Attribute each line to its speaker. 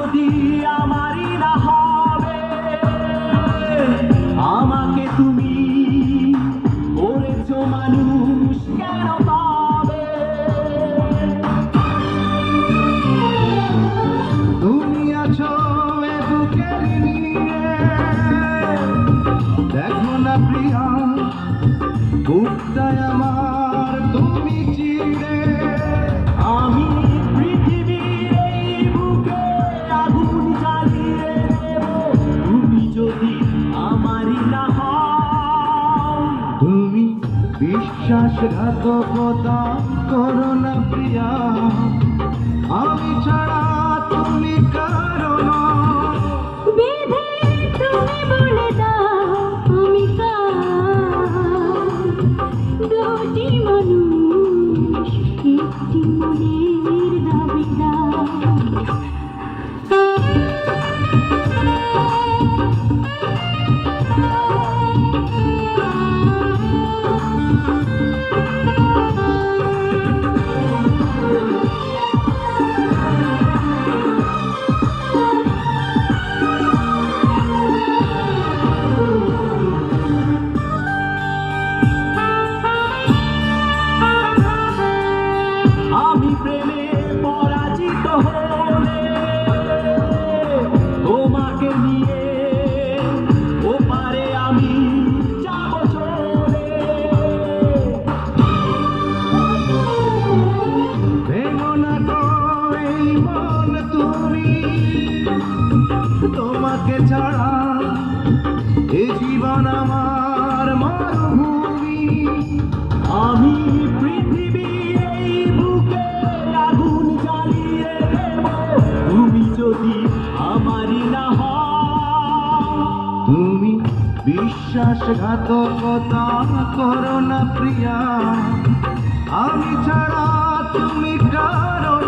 Speaker 1: যদি আমারই না হবে, আমাকে তুমি করেছ মানুষ কেন পাবে?
Speaker 2: দেখো না প্রিয়া, বুকটায় আমার তুমি চিরে বিশ্বাসঘাতকতা করো না প্রিয়া। আমি ছাড়া তুমি কারণ
Speaker 3: মানুষ একটি মনের দাবিদার।
Speaker 1: প্রেমে পরাজিত হলে তোমাকে নিয়ে ওপারে আমি যাব চলে।
Speaker 2: ভেঙো না মন তুমি, তোমাকে ছাড়া এ জীবন আমার মরুভূমি।
Speaker 1: যদি আমারই না
Speaker 2: তুমি বিশ্বাসঘাতকতা করো না প্রিয়া। আমি ছাড়া তুমি কারণ